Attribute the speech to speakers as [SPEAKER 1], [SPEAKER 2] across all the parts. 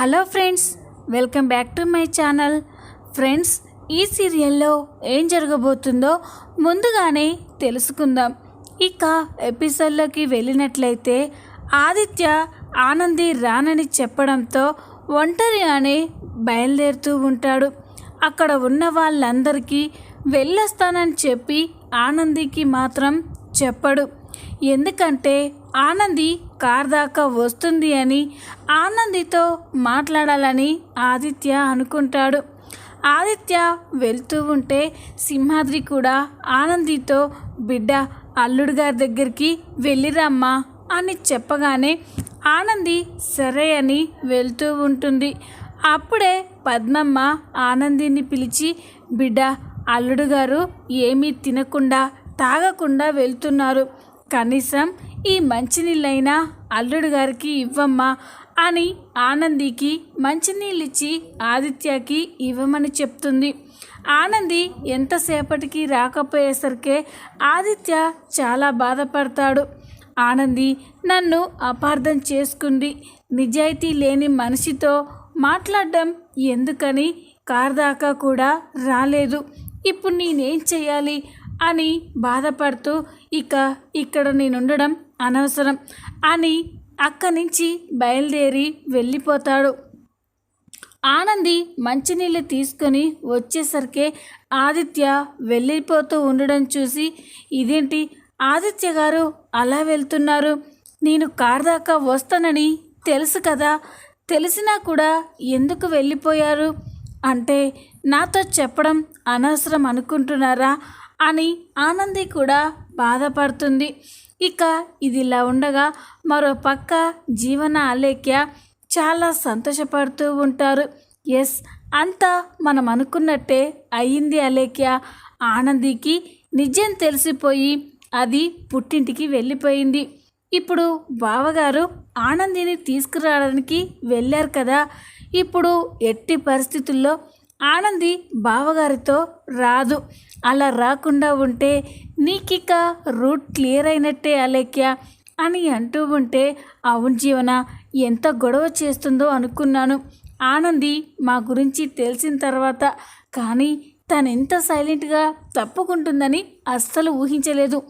[SPEAKER 1] Hello friends welcome back to my channel. Friends ఈ సీరియల్లో ఏం జరగబోతుందో ముందుగానే తెలుసుకుందాం. ఇక ఎపిసోడ్లోకి వెళ్ళినట్లయితే ఆదిత్య ఆనంది రానని చెప్పడంతో ఒంటరిగానే బయలుదేరుతూ ఉంటాడు. అక్కడ ఉన్న వాళ్ళందరికీ వెళ్ళొస్తానని చెప్పి ఆనందికి మాత్రం చెప్పడు. ఎందుకంటే ఆనంది కార్ దాకా వస్తుంది అని ఆనందితో మాట్లాడాలని ఆదిత్య అనుకుంటాడు. ఆదిత్య వెళ్తూ ఉంటే సింహాద్రి కూడా ఆనందితో బిడ్డ అల్లుడు గారి దగ్గరికి వెళ్ళిరమ్మా అని చెప్పగానే ఆనంది సరే అని వెళ్తూ ఉంటుంది. అప్పుడే పద్మమ్మ ఆనందిని పిలిచి బిడ్డ అల్లుడు గారు ఏమీ తినకుండా తాగకుండా వెళ్తున్నారు. కనీసం ఈ మంచినీళ్ళైనా అల్లుడు గారికి ఇవ్వమ్మా అని ఆనందికి మంచినీళ్ళిచ్చి ఆదిత్యకి ఇవ్వమని చెప్తుంది. ఆనంది ఎంతసేపటికి రాకపోయేసరికే ఆదిత్య చాలా బాధపడతాడు. ఆనంది నన్ను అపార్థం చేసుకుంది. నిజాయితీ లేని మనిషితో మాట్లాడడం ఎందుకని కార్ దాకా కూడా రాలేదు. ఇప్పుడు నేనేం చేయాలి అని బాధపడుతూ ఇక ఇక్కడ నేనుండడం అనవసరం అని అక్కడి నుంచి బయలుదేరి వెళ్ళిపోతాడు. ఆనంది మంచినీళ్ళు తీసుకొని వచ్చేసరికి ఆదిత్య వెళ్ళిపోతూ ఉండడం చూసి ఇదేంటి? ఆదిత్య గారు అలా వెళ్తున్నారు. నేను కార్ దాకా వస్తానని తెలుసు కదా. తెలిసినా కూడా ఎందుకు వెళ్ళిపోయారు? అంటే నాతో చెప్పడం అనవసరం అనుకుంటున్నారా? అని ఆనంది కూడా బాధపడుతుంది. ఇక ఇదిలా ఉండగా మరో పక్క జీవన అలేఖ్య చాలా సంతోషపడుతూ ఉంటారు. ఎస్ అంతా మనం అనుకున్నట్టే అయ్యింది అలేఖ్య ఆనందికి నిజం తెలిసిపోయి అది పుట్టింటికి వెళ్ళిపోయింది. ఇప్పుడు బావగారు ఆనందిని తీసుకురావడానికి వెళ్ళారు కదా. ఇప్పుడు ఎట్టి పరిస్థితుల్లో ఆనంది బావగారితో రాదు. అలా రాకుండా ఉంటే నీకిక రూట్ క్లియర్ అయినట్టే అలేఖ్య అని అంటూ ఉంటే అవును జీవన ఎంత గొడవ చేస్తుందో అనుకున్నాను. ఆనంది మా గురించి తెలిసిన తర్వాత కానీ తను ఎంత సైలెంట్గా తప్పుకుంటుందని అస్సలు ఊహించలేదు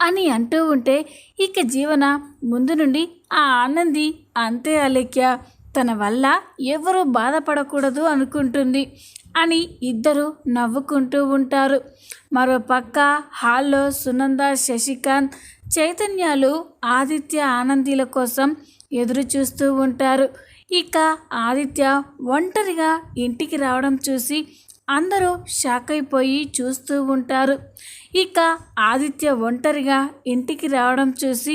[SPEAKER 1] అని అంటూ ఉంటే ఇక జీవన ముందు నుండి ఆ ఆనంది అంతే అలేఖ్య. తన వల్ల ఎవరూ బాధపడకూడదు అనుకుంటుంది అని ఇద్దరు నవ్వుకుంటూ ఉంటారు. మరో పక్క హాల్లో సునంద శశికాంత్ చైతన్యాలు ఆదిత్య ఆనందీల కోసం ఎదురు చూస్తూ ఉంటారు. ఇక ఆదిత్య ఒంటరిగా ఇంటికి రావడం చూసి అందరూ షాక్ అయిపోయి చూస్తూ ఉంటారు. ఇక ఆదిత్య ఒంటరిగా ఇంటికి రావడం చూసి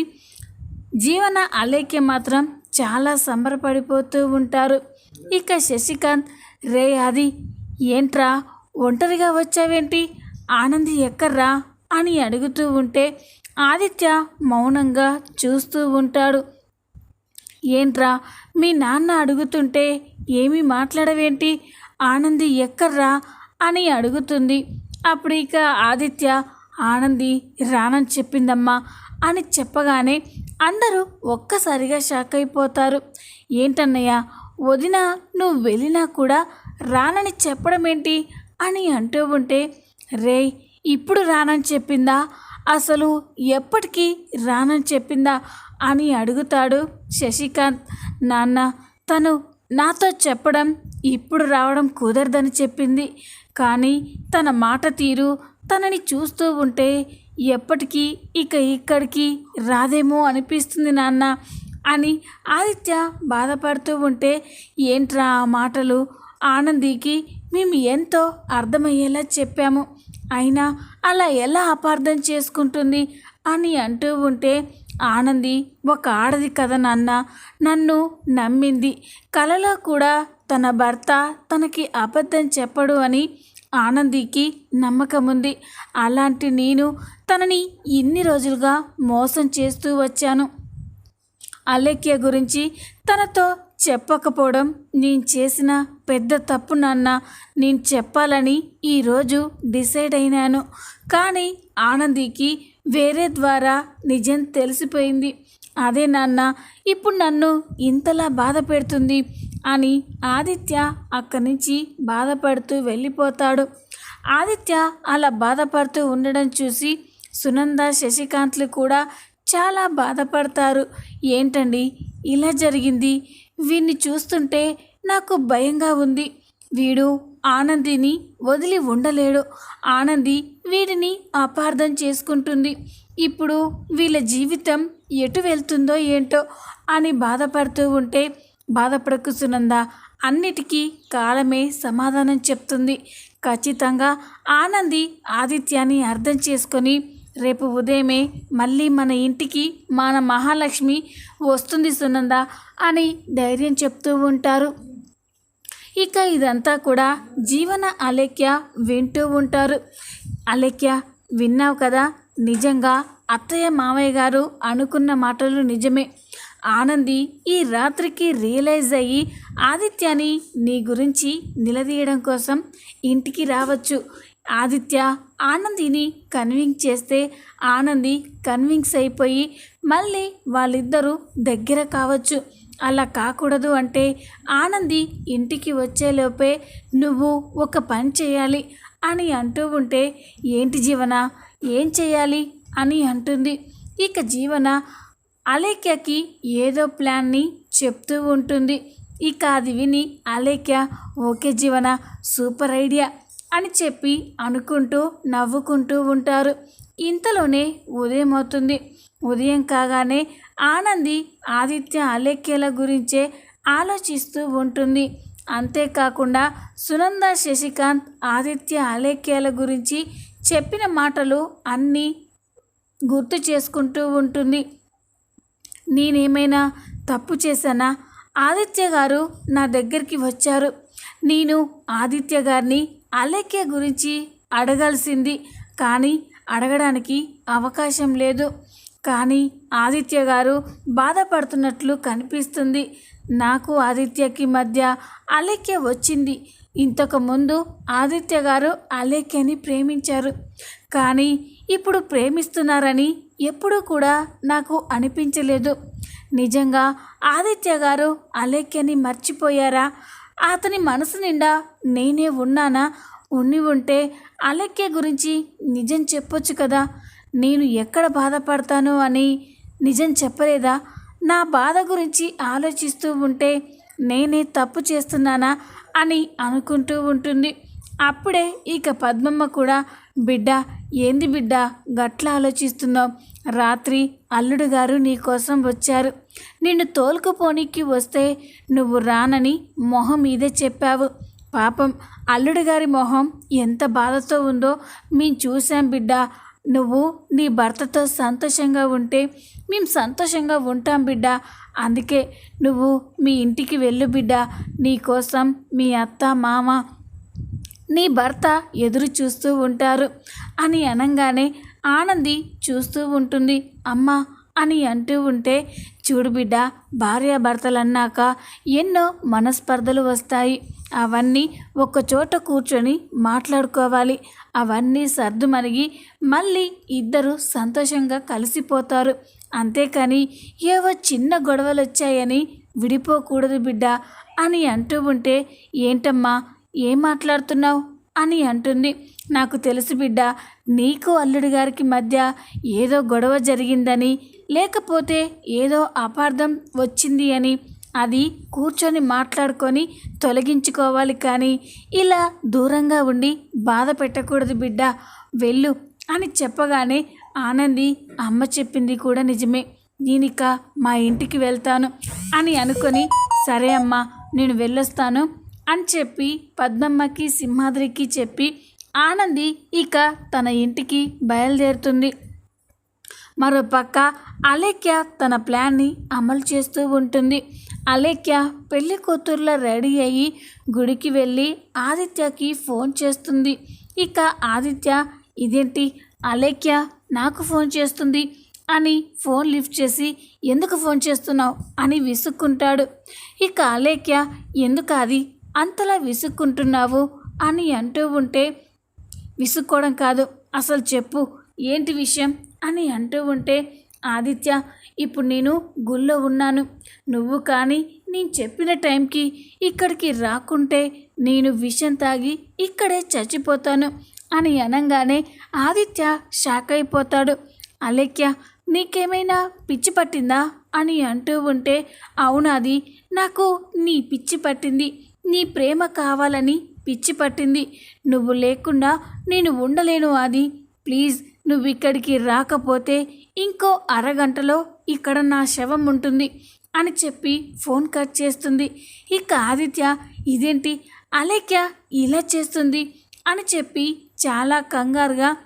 [SPEAKER 1] జీవన అలేఖ్య మాత్రం చాలా సంబరపడిపోతూ ఉంటారు. ఇక శశికాంత్ రే అది ఏంట్రా ఒంటరిగా వచ్చావేంటి? ఆనంది ఎక్కర్రా అని అడుగుతూ ఉంటే ఆదిత్య మౌనంగా చూస్తూ ఉంటాడు. ఏంట్రా? మీ నాన్న అడుగుతుంటే ఏమీ మాట్లాడవేంటి? ఆనంది ఎక్కర్రా అని అడుగుతుంది. అప్పుడు ఇక ఆదిత్య ఆనంది రానని చెప్పిందమ్మా అని చెప్పగానే అందరూ ఒక్కసారిగా షాక్ అయిపోతారు. ఏంటన్నయ్య వదిన నువ్వు వెళ్ళినా కూడా రానని చెప్పడం ఏంటి అని అంటూ ఉంటే రే ఇప్పుడు రానని చెప్పిందా? అసలు ఎప్పటికీ రానని చెప్పిందా? అని అడుగుతాడు శశికాంత్. నాన్న తను నాతో చెప్పడం ఇప్పుడు రావడం కుదరదని చెప్పింది. కానీ తన మాట తీరు తనని చూస్తూ ఉంటే ఎప్పటికీ ఇక ఇక్కడికి రాదేమో అనిపిస్తుంది నాన్న అని ఆదిత్య బాధపడుతూ ఉంటే ఏంట్రా ఆ మాటలు? ఆనందికి మేము ఎంతో అర్థమయ్యేలా చెప్పాము. అయినా అలా ఎలా అపార్థం చేసుకుంటుంది అని అంటూ ఉంటే ఆనంది ఒక ఆడది కదా నాన్న. నన్ను నమ్మింది. కలలో కూడా తన భర్త తనకి అబద్ధం చెప్పడు అని ఆనందికి నమ్మకం ఉంది అలాంటి నేను తనని ఇన్ని రోజులుగా మోసం చేస్తూ వచ్చాను. అలేఖ్య గురించి తనతో చెప్పకపోవడం నేను చేసిన పెద్ద తప్పు నాన్న నేను చెప్పాలని ఈరోజు డిసైడ్ అయినాను. కానీ ఆనందికి వేరే ద్వారా నిజం తెలిసిపోయింది. అదే నాన్న ఇప్పుడు నన్ను ఇంతలా బాధ పెడుతుంది. అని ఆదిత్య అక్కడి నుంచి బాధపడుతూ వెళ్ళిపోతాడు. ఆదిత్య అలా బాధపడుతూ ఉండడం చూసి సునంద శశికాంత్లు కూడా చాలా బాధపడతారు. ఏంటండి? ఇలా జరిగింది. వీడిని చూస్తుంటే నాకు భయంగా ఉంది. వీడు ఆనందిని వదిలి ఉండలేడు. ఆనంది వీడిని అపార్థం చేసుకుంటుంది. ఇప్పుడు వీళ్ళ జీవితం ఎటు వెళ్తుందో ఏంటో అని బాధపడుతూ ఉంటే బాధపడకు సునంద అన్నిటికీ కాలమే సమాధానం చెప్తుంది. ఖచ్చితంగా ఆనంది ఆదిత్యాన్ని అర్థం చేసుకొని రేపు ఉదయమే మళ్ళీ మన ఇంటికి మన మహాలక్ష్మి వస్తుంది సునంద అని ధైర్యం చెప్తూ ఉంటారు. ఇక ఇదంతా కూడా జీవన అలేఖ్య వింటూ ఉంటారు. అలేఖ్య విన్నావు కదా? నిజంగా అత్తయ్య మామయ్య గారు అనుకున్న మాటలు నిజమే. ఆనంది ఈ రాత్రికి రియలైజ్ అయ్యి ఆదిత్యని నీ గురించి నిలదీయడం కోసం ఇంటికి రావచ్చు. ఆదిత్య ఆనందిని కన్విన్స్ చేస్తే ఆనంది కన్విన్స్ అయిపోయి మళ్ళీ వాళ్ళిద్దరూ దగ్గర కావచ్చు. అలా కాకూడదు అంటే ఆనంది ఇంటికి వచ్చేలోపే నువ్వు ఒక పని చేయాలి అని అంటూ ఉంటే ఏంటి జీవన? ఏం చేయాలి? అని అంటుంది. ఇక జీవన అలేఖ్యకి ఏదో ప్లాన్ని చెప్తూ ఉంటుంది. ఇక అది విని Alekhya okay Jeevana super idea అని చెప్పి అనుకుంటూ నవ్వుకుంటూ ఉంటారు. ఇంతలోనే ఉదయం అవుతుంది. ఉదయం కాగానే ఆనంది ఆదిత్య అలేఖ్యల గురించే ఆలోచిస్తూ ఉంటుంది. అంతేకాకుండా సునంద శశికాంత్ ఆదిత్య అలేఖ్యాల గురించి చెప్పిన మాటలు అన్నీ గుర్తు చేసుకుంటూ ఉంటుంది. నేనేమైనా తప్పు చేశానా? ఆదిత్య గారు నా దగ్గరికి వచ్చారు. నేను ఆదిత్య గారిని అలేఖ్య గురించి అడగాల్సింది కానీ అడగడానికి అవకాశం లేదు. కానీ ఆదిత్య గారు బాధపడుతున్నట్లు కనిపిస్తుంది. నాకు ఆదిత్యకి మధ్య అలేఖ్య వచ్చింది. ఇంతకుముందు ఆదిత్య గారు అలేఖ్యని ప్రేమించారు. కానీ ఇప్పుడు ప్రేమిస్తున్నారని ఎప్పుడూ కూడా నాకు అనిపించలేదు. నిజంగా ఆదిత్య గారు అలేఖ్యని మర్చిపోయారా? అతని మనసు నిండా నేనే ఉన్నానా? ఉండి ఉంటే అలేఖ్య గురించి నిజం చెప్పొచ్చు కదా? నేను ఎక్కడ బాధపడతాను అని నిజం చెప్పలేదా? నా బాధ గురించి ఆలోచిస్తూ ఉంటే నేనే తప్పు చేస్తున్నానా? అని అనుకుంటూ ఉంటుంది. అప్పుడే ఇక పద్మమ్మ కూడా బిడ్డ ఏంది బిడ్డ గట్ల ఆలోచిస్తున్నావు? రాత్రి అల్లుడు గారు నీకోసం వచ్చారు. నిన్ను తోలుకుపోనీకి వస్తే నువ్వు రానని మొహం మీదే చెప్పావు. పాపం అల్లుడు గారి మొహం ఎంత బాధతో ఉందో మేము చూసాం బిడ్డ. నువ్వు నీ భర్తతో సంతోషంగా ఉంటే మేము సంతోషంగా ఉంటాం బిడ్డ. అందుకే నువ్వు మీ ఇంటికి వెళ్ళు బిడ్డ. నీ కోసం మీ అత్త మామ నీ భర్త ఎదురు చూస్తూ ఉంటారు అని అనగానే ఆనంది చూస్తూ ఉంటుంది. అమ్మ అని అంటూ ఉంటే చూడు బిడ్డ భార్యాభర్తలన్నాక ఎన్నో మనస్పర్ధలు వస్తాయి. అవన్నీ చోట కూర్చొని మాట్లాడుకోవాలి. అవన్నీ సర్దుమరిగి మళ్ళీ ఇద్దరు సంతోషంగా కలిసిపోతారు. అంతేకాని ఏవో చిన్న గొడవలు వచ్చాయని విడిపోకూడదు బిడ్డ అని అంటూ ఉంటే ఏంటమ్మా ఏం మాట్లాడుతున్నావు? అని అంటుంది. నాకు తెలుసు బిడ్డ నీకు అల్లుడి గారికి మధ్య ఏదో గొడవ జరిగిందని లేకపోతే ఏదో అపార్థం వచ్చింది అని అది కూర్చొని మాట్లాడుకొని తొలగించుకోవాలి కానీ ఇలా దూరంగా ఉండి బాధ పెట్టకూడదు బిడ్డ వెళ్ళు అని చెప్పగానే ఆనంది అమ్మ చెప్పింది కూడా నిజమే. నేనిక మా ఇంటికి వెళ్తాను అని అనుకొని సరే అమ్మా నేను వెళ్ళొస్తాను అని చెప్పి పద్మమ్మకి సింహాద్రికి చెప్పి ఆనంది ఇక తన ఇంటికి బయలుదేరుతుంది. మరోపక్క అలేఖ్య తన ప్లాన్ని అమలు చేస్తూ ఉంటుంది. అలేఖ్య పెళ్ళి కూతుర్ల రెడీ అయ్యి గుడికి వెళ్ళి ఆదిత్యకి ఫోన్ చేస్తుంది. ఇక ఆదిత్య ఇదేంటి? అలేఖ్య నాకు ఫోన్ చేస్తుంది అని ఫోన్ లిఫ్ట్ చేసి ఎందుకు ఫోన్ చేస్తున్నావు? అని విసుక్కుంటాడు. ఇక అలేఖ్య ఎందుకు అది అంతలా విసుక్కుంటున్నావు? అని అంటూ ఉంటే విసుక్కోవడం కాదు అసలు చెప్పు ఏంటి విషయం? అని అంటూ ఉంటే ఆదిత్య ఇప్పుడు నేను గుళ్ళో ఉన్నాను. నువ్వు కానీ నేను చెప్పిన టైంకి ఇక్కడికి రాకుంటే నేను విషం తాగి ఇక్కడే చచ్చిపోతాను అని అనగానే ఆదిత్య షాక్ అయిపోతాడు. అలేఖ్య నీకేమైనా పిచ్చి పట్టిందా? అని అంటూ ఉంటే అవునాది నాకు నీ పిచ్చి పట్టింది. నీ ప్రేమ కావాలని పిచ్చి పట్టింది. నువ్వు లేకుండా నేను ఉండలేను అది ప్లీజ్ నువ్వు ఇక్కడికి రాకపోతే ఇంకో అరగంటలో ఇక్కడ నా శవం ఉంటుంది అని చెప్పి ఫోన్ కట్ చేస్తుంది. ఇక ఆదిత్య ఇదేంటి? అలేఖ్య ఇలా చేస్తుంది? అని చెప్పి చాలా కంగారుగా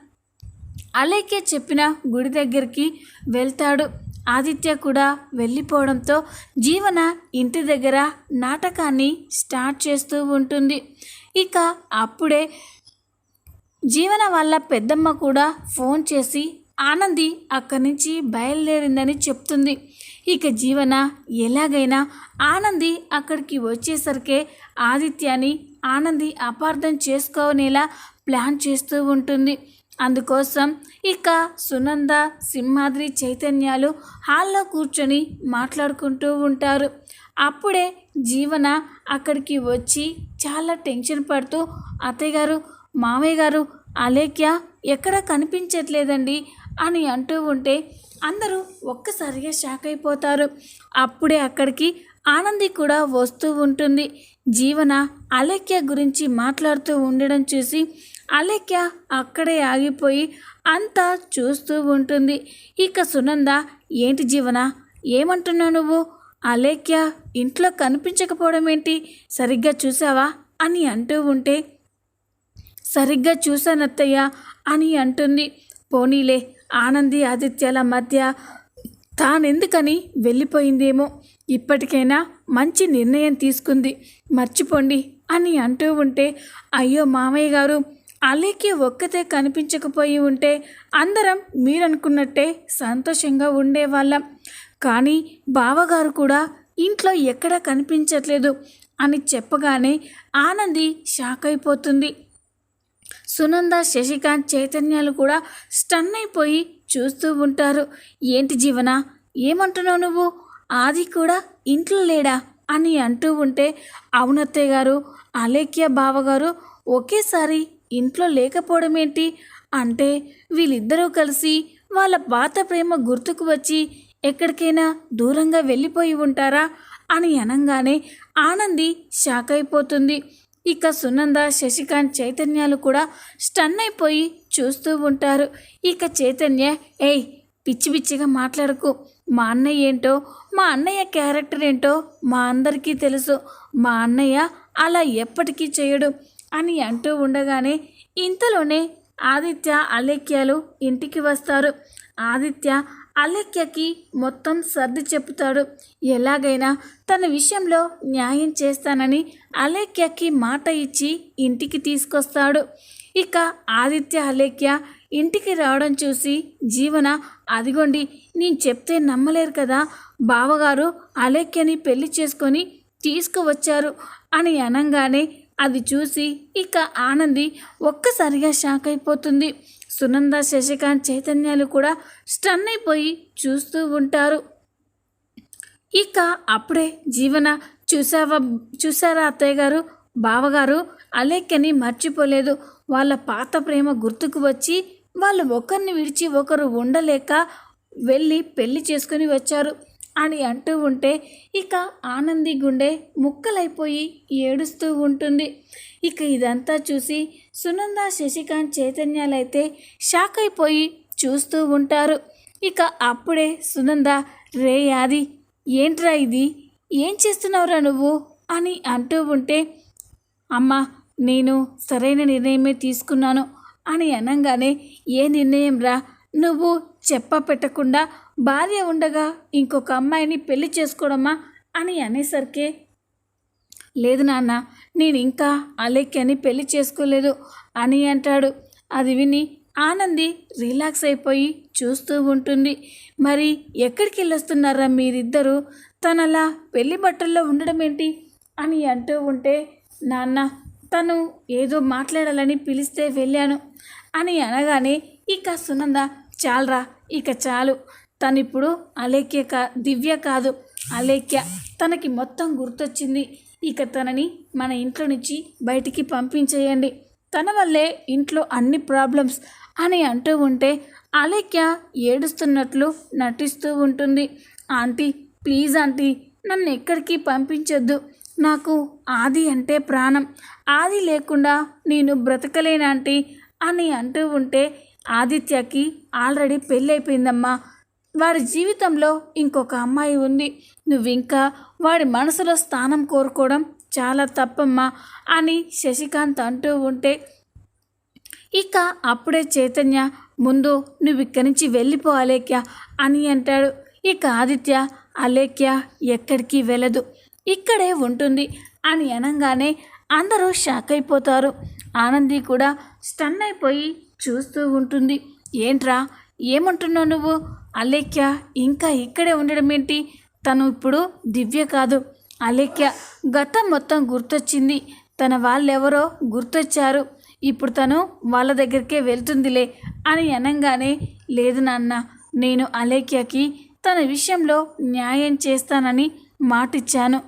[SPEAKER 1] అలేఖ్య చెప్పిన గుడి దగ్గరికి వెళ్తాడు. ఆదిత్య కూడా వెళ్ళిపోవడంతో జీవన ఇంటి దగ్గర నాటకాన్ని స్టార్ట్ చేస్తూ ఉంటుంది. ఇక అప్పుడే జీవన వాళ్ళ పెద్దమ్మ కూడా ఫోన్ చేసి ఆనంది అక్కడి నుంచి బయలుదేరిందని చెప్తుంది. ఇక జీవన ఎలాగైనా ఆనంది అక్కడికి వచ్చేసరికే ఆదిత్యాని ఆనంది అపార్థం చేసుకోనేలా ప్లాన్ చేస్తూ ఉంటుంది. అందుకోసం ఇక సునంద సింహాద్రి చైతన్యాలు హాల్లో కూర్చొని మాట్లాడుకుంటూ ఉంటారు. అప్పుడే జీవన అక్కడికి వచ్చి చాలా టెన్షన్ పడుతూ అత్తయ్య గారు మామయ్య గారు అలేఖ్య ఎక్కడ కనిపించట్లేదండి. అని అంటూ ఉంటే అందరూ ఒక్కసారిగా షాక్ అయిపోతారు. అప్పుడే అక్కడికి ఆనంది కూడా వస్తూ ఉంటుంది. జీవన అలేఖ్య గురించి మాట్లాడుతూ ఉండడం చూసి అలేఖ్య అక్కడే ఆగిపోయి అంతా చూస్తూ ఉంటుంది. ఇక సునంద ఏంటి జీవన ఏమంటున్నావు నువ్వు? అలేఖ్య ఇంట్లో కనిపించకపోవడం ఏంటి? సరిగ్గా చూసావా అని అంటూ ఉంటే సరిగ్గా చూశానత్తయ్య అని అంటుంది. పోనీలే ఆనంది ఆదిత్యాల మధ్య తానెందుకని వెళ్ళిపోయిందేమో? ఇప్పటికైనా మంచి నిర్ణయం తీసుకుంది. మర్చిపోండి అని అంటూ ఉంటే అయ్యో మామయ్య గారు అలేకి ఒక్కతే కనిపించకపోయి ఉంటే అందరం మీరనుకున్నట్టే సంతోషంగా ఉండేవాళ్ళం. కానీ బావగారు కూడా ఇంట్లో ఎక్కడా కనిపించట్లేదు అని చెప్పగానే ఆనంది షాక్ అయిపోతుంది. సునంద శశికాంత్ చైతన్యాలు కూడా స్టన్ అయిపోయి చూస్తూ ఉంటారు. ఏంటి జీవన? ఏమంటున్నావు నువ్వు? ఆది కూడా ఇంట్లో లేడా? అని అంటూ ఉంటే అవునత్తయ్య గారు అలేఖ్య బావగారు ఒకేసారి ఇంట్లో లేకపోవడం ఏంటి అంటే వీళ్ళిద్దరూ కలిసి వాళ్ళ పాత ప్రేమ గుర్తుకు వచ్చి ఎక్కడికైనా దూరంగా వెళ్ళిపోయి ఉంటారా? అని అనగానే ఆనంది షాక్ అయిపోతుంది. ఇక సునంద శశికాంత్ చైతన్యాలు కూడా స్టన్ అయిపోయి చూస్తూ ఉంటారు. ఇక చైతన్య ఏయ్ పిచ్చి పిచ్చిగా మాట్లాడకు. మా అన్నయ్య ఏంటో మా అన్నయ్య క్యారెక్టర్ ఏంటో మా అందరికీ తెలుసు. మా అన్నయ్య అలా ఎప్పటికీ చేయడు అని అంటూ ఉండగానే ఇంతలోనే ఆదిత్య అలేఖ్యాలు ఇంటికి వస్తారు. ఆదిత్య అలేఖ్యకి మొత్తం సర్ది చెప్తాడు ఎలాగైనా తన విషయంలో న్యాయం చేస్తానని అలేఖ్యకి మాట ఇచ్చి ఇంటికి తీసుకొస్తాడు. ఇక ఆదిత్య అలేఖ్య ఇంటికి రావడం చూసి జీవన అదిగోండి నేను చెప్తే నమ్మలేరు కదా. బావగారు అలేఖ్యని పెళ్ళి చేసుకొని తీసుకువచ్చారు అని అనగానే అది చూసి ఇక ఆనంది ఒక్కసారిగా షాక్ అయిపోతుంది. సునంద శశికాంత్ చైతన్యాలు కూడా స్టన్ అయిపోయి చూస్తూ ఉంటారు. ఇక అప్పుడే జీవన చూసావా చూసారా అత్తయ్య గారు? బావగారు? అలేఖ్యని మర్చిపోలేదు. వాళ్ళ పాత ప్రేమ గుర్తుకు వచ్చి వాళ్ళు ఒకరిని విడిచి ఒకరు ఉండలేక వెళ్ళి పెళ్ళి చేసుకుని వచ్చారు. అని అంటూ ఉంటే ఇక ఆనంది గుండె ముక్కలైపోయి ఏడుస్తూ ఉంటుంది. ఇక ఇదంతా చూసి సునంద శశికాంత్ చైతన్యాలైతే షాక్ అయిపోయి చూస్తూ ఉంటారు. ఇక అప్పుడే సునంద రే యాది ఏంట్రా ఇది? ఏం చేస్తున్నావురా నువ్వు? అని అంటూ ఉంటే అమ్మా నేను సరైన నిర్ణయమే తీసుకున్నాను. అని అనగానే ఏ నిర్ణయం రా నువ్వు చెప్ప పెట్టకుండా భార్య ఉండగా ఇంకొక అమ్మాయిని పెళ్ళి చేసుకోవడమా అని అనేసరికే లేదు నాన్న నేను ఇంకా అలేఖ్యని పెళ్ళి చేసుకోలేదు అని అంటాడు. అది విని ఆనంది రిలాక్స్ అయిపోయి చూస్తూ ఉంటుంది. మరి ఎక్కడికి వెళ్ళొస్తున్నారా మీరిద్దరూ? తనలా పెళ్ళి బట్టల్లో ఉండడం ఏంటి అని అంటూ ఉంటే నాన్న తను ఏదో మాట్లాడాలని పిలిస్తే వెళ్ళాను అని అనగానే ఇక సునంద చాలరా ఇక చాలు. తనిప్పుడు అలేఖ్య కా దివ్య కాదు అలేఖ్య. తనకి మొత్తం గుర్తొచ్చింది. ఇక తనని మన ఇంట్లో నుంచి బయటికి పంపించేయండి. తన వల్లే ఇంట్లో అన్ని ప్రాబ్లమ్స్ అని అంటూ ఉంటే అలేఖ్య ఏడుస్తున్నట్లు నటిస్తూ ఉంటుంది. ఆంటీ ప్లీజ్ ఆంటీ నన్ను ఎక్కడికి పంపించొద్దు. నాకు ఆది అంటే ప్రాణం. ఆది లేకుండా నేను బ్రతకలేనాంటీ అని అంటూ ఉంటే ఆదిత్యకి ఆల్రెడీ పెళ్ళైపోయిందమ్మా. వాడి జీవితంలో ఇంకొక అమ్మాయి ఉంది. నువ్వు ఇంకా వాడి మనసులో స్థానం కోరుకోవడం చాలా తప్పమ్మా అని శశికాంత్ అంటూ ఉంటే ఇక అప్పుడే చైతన్య ముందు నువ్వు ఇక్కడి నుంచి వెళ్ళిపో అలేఖ్య అని అంటాడు. ఇక ఆదిత్య అలేఖ్య ఎక్కడికి వెళ్ళదు. ఇక్కడే ఉంటుంది అని అనగానే అందరూ షాక్ అయిపోతారు. ఆనంది కూడా స్టన్ అయిపోయి చూస్తూ ఉంటుంది. ఏంట్రా ఏమంటున్నావు నువ్వు? అలేఖ్య ఇంకా ఇక్కడే ఉండడం ఏంటి? తను ఇప్పుడు దివ్య కాదు. అలేఖ్య గతం మొత్తం గుర్తొచ్చింది. తన వాళ్ళెవరో గుర్తొచ్చారు. ఇప్పుడు తను వాళ్ళ దగ్గరికే వెళ్తుందిలే అని అనగానే లేదు నాన్న నేను అలేఖ్యకి తన విషయంలో న్యాయం చేస్తానని మాటిచ్చాను.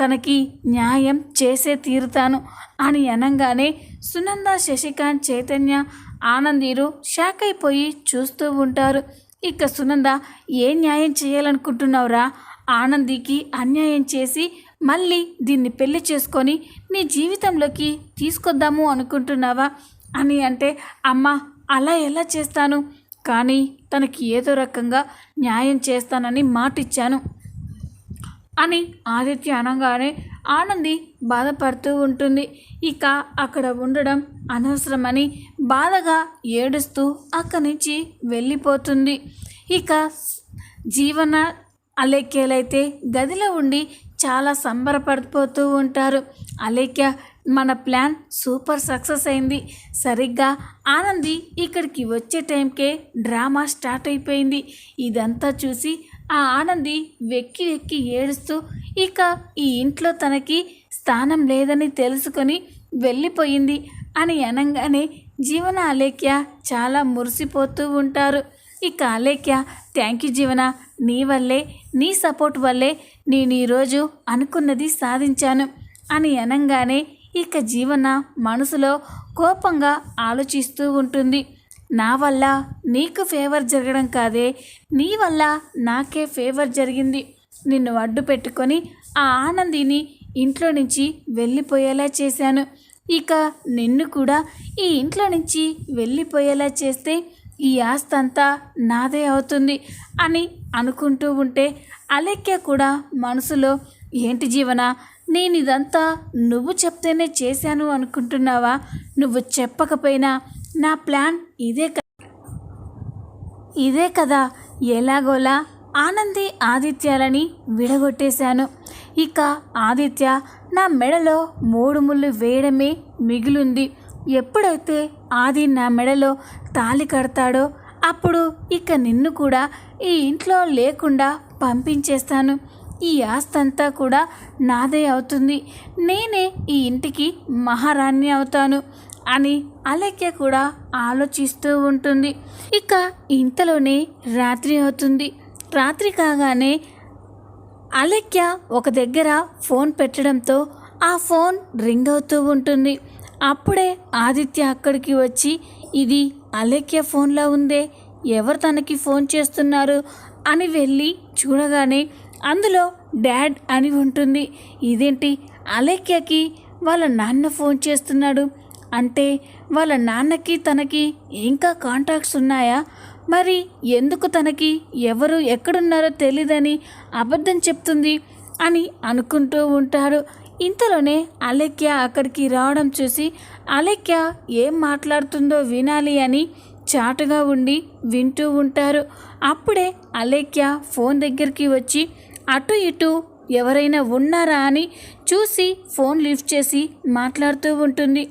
[SPEAKER 1] తనకి న్యాయం చేసే తీరుతాను అని అనగానే సునంద శశికాంత్ చైతన్య ఆనందీరు షాక్ అయిపోయి చూస్తూ ఉంటారు. ఇక సునంద ఏ న్యాయం చేయాలనుకుంటున్నావురా? ఆనందికి అన్యాయం చేసి మళ్ళీ దీన్ని పెళ్ళి చేసుకొని నీ జీవితంలోకి తీసుకొద్దాము అనుకుంటున్నావా? అని అంటే అమ్మ అలా ఎలా చేస్తాను? కానీ తనకి ఏదో రకంగా న్యాయం చేస్తానని మాటిచ్చాను. అని ఆదిత్య అనగానే ఆనంది బాధపడుతూ ఉంటుంది. ఇక అక్కడ ఉండడం అనవసరమని బాధగా ఏడుస్తూ అక్కడి నుంచి వెళ్ళిపోతుంది. ఇక జీవన అలేఖ్యలైతే గదిలో ఉండి చాలా సంబరపడిపోతూ ఉంటారు. అలేఖ్య మన ప్లాన్ సూపర్ సక్సెస్ అయింది. సరిగ్గా ఆనంది ఇక్కడికి వచ్చే టైంకే డ్రామా స్టార్ట్ అయిపోయింది. ఇదంతా చూసి ఆ ఆనంది వెక్కి వెక్కి ఏడుస్తూ ఇక ఈ ఇంట్లో తనకి స్థానం లేదని తెలుసుకొని వెళ్ళిపోయింది అని అనగానే జీవన అలేఖ్య చాలా మురిసిపోతూ ఉంటారు. ఇక అలేఖ్య థ్యాంక్ యూ జీవన నీ వల్లే నీ సపోర్ట్ వల్లే నేను ఈరోజు అనుకున్నది సాధించాను అని అనగానే ఇక జీవన మనసులో కోపంగా ఆలోచిస్తూ ఉంటుంది. నా వల్ల నీకు ఫేవర్ జరగడం కాదే నీ వల్ల నాకే ఫేవర్ జరిగింది. నిన్ను అడ్డు పెట్టుకొని ఆ ఆనందిని ఇంట్లో నుంచి వెళ్ళిపోయేలా చేశాను. ఇక నిన్ను కూడా ఈ ఇంట్లో నుంచి వెళ్ళిపోయేలా చేస్తే ఈ ఆస్తి అంతా నాదే అవుతుంది అని అనుకుంటూ ఉంటే అలెక్య కూడా మనసులో ఏంటి జీవన నేను ఇదంతా నువ్వు చెప్తేనే చేశాను అనుకుంటున్నావా? నువ్వు చెప్పకపోయినా నా ప్లాన్ ఇదే కదా ఇదే కదా. ఎలాగోలా ఆనంది ఆదిత్యాలని విడగొట్టేశాను. ఇక ఆదిత్య నా మెడలో మూడు ముళ్ళు వేయడమే మిగిలింది. ఎప్పుడైతే ఆది నా మెడలో తాళి కడతాడో అప్పుడు ఇక నిన్ను కూడా ఈ ఇంట్లో లేకుండా పంపించేస్తాను. ఈ ఆస్తంతా కూడా నాదే అవుతుంది. నేనే ఈ ఇంటికి మహారాణి అవుతాను. అని అలెక్య కూడా ఆలోచిస్తూ ఉంటుంది. ఇక ఇంతలోనే రాత్రి అవుతుంది. రాత్రి కాగానే అలెక్య ఒక దగ్గర ఫోన్ పెట్టడంతో ఆ ఫోన్ రింగ్ అవుతూ ఉంటుంది. అప్పుడే ఆదిత్య అక్కడికి వచ్చి ఇది అలెక్య ఫోన్లో ఉందే? ఎవరు తనకి ఫోన్ చేస్తున్నారు? అని వెళ్ళి చూడగానే అందులో డాడ్ అని ఉంటుంది. ఇదేంటి? అలెక్యకి వాళ్ళ నాన్న ఫోన్ చేస్తున్నాడు. అంటే వాళ్ళ నాన్నకి తనకి ఇంకా కాంటాక్ట్స్ ఉన్నాయా? మరి ఎందుకు తనకి ఎవరు ఎక్కడున్నారో తెలీదని అబద్ధం చెప్తుంది అని అనుకుంటూ ఉంటారు. ఇంతలోనే అలెక్య అక్కడికి రావడం చూసి అలెక్య ఏం మాట్లాడుతుందో వినాలి అని చాటుగా ఉండి వింటూ ఉంటారు. అప్పుడే అలేఖ్య ఫోన్ దగ్గరికి వచ్చి అటు ఇటు ఎవరైనా ఉన్నారా? అని చూసి ఫోన్ లిఫ్ట్ చేసి మాట్లాడుతూ ఉంటుంది.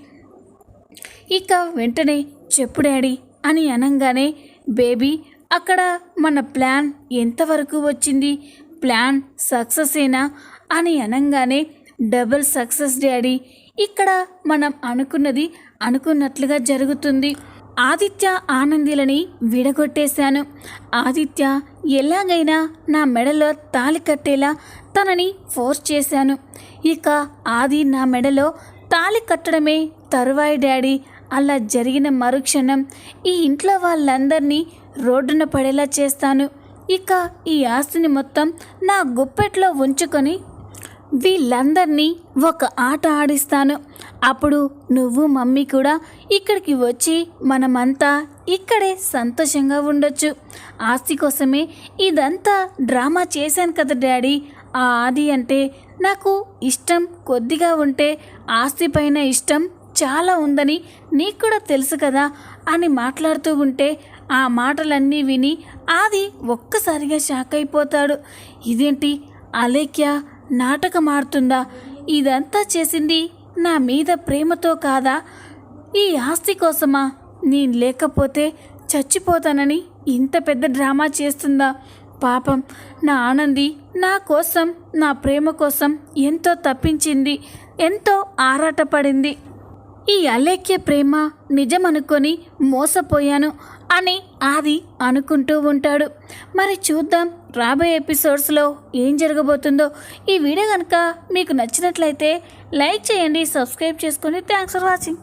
[SPEAKER 1] ఇక వెంటనే చెప్పు డాడీ అని అనగానే బేబీ అక్కడ మన ప్లాన్ ఎంతవరకు వచ్చింది? ప్లాన్ సక్సెసేనా అని అనగానే డబుల్ సక్సెస్ డాడీ ఇక్కడ మనం అనుకున్నది అనుకున్నట్లుగా జరుగుతుంది. ఆదిత్య ఆనందిలని విడగొట్టేశాను. ఆదిత్య ఎలాగైనా నా మెడలో తాలి కట్టేలా తనని ఫోర్స్ చేశాను. ఇక ఆది నా మెడలో తాలి కట్టడమే తరువాయి డాడీ. అలా జరిగిన మరుక్షణం ఈ ఇంట్లో వాళ్ళందరినీ రోడ్డున పడేలా చేస్తాను. ఇక ఈ ఆస్తిని మొత్తం నా గుప్పెట్లో ఉంచుకొని వీళ్ళందరినీ ఒక ఆట ఆడిస్తాను. అప్పుడు నువ్వు మమ్మీ కూడా ఇక్కడికి వచ్చి మనమంతా ఇక్కడే సంతోషంగా ఉండొచ్చు. ఆస్తి కోసమే ఇదంతా డ్రామా చేశాను కదా డాడీ. ఆ ఆది అంటే నాకు ఇష్టం కొద్దిగా ఉంటే ఆస్తి పైన ఇష్టం చాలా ఉందని నీకు కూడా తెలుసు కదా అని మాట్లాడుతూ ఉంటే ఆ మాటలన్నీ విని ఆది ఒక్కసారిగా షాక్ అయిపోతాడు. ఇదేంటి? అలేఖ్య నాటకం ఆడుతుందా? ఇదంతా చేసింది నా మీద ప్రేమతో కాదా? ఈ ఆస్తి కోసమా? నేను లేకపోతే చచ్చిపోతానని ఇంత పెద్ద డ్రామా చేస్తుందా? పాపం నా ఆనంది నా కోసం నా ప్రేమ కోసం ఎంతో తప్పించింది ఎంతో ఆరాటపడింది. ఈ అలేఖ్య ప్రేమ నిజమనుకొని మోసపోయాను అని ఆది అనుకుంటూ ఉంటాడు. మరి చూద్దాం రాబోయే ఎపిసోడ్స్లో ఏం జరగబోతుందో. ఈ వీడియో కనుక మీకు నచ్చినట్లయితే లైక్ చేయండి సబ్స్క్రైబ్ చేసుకోండి థ్యాంక్స్ ఫర్ వాచింగ్.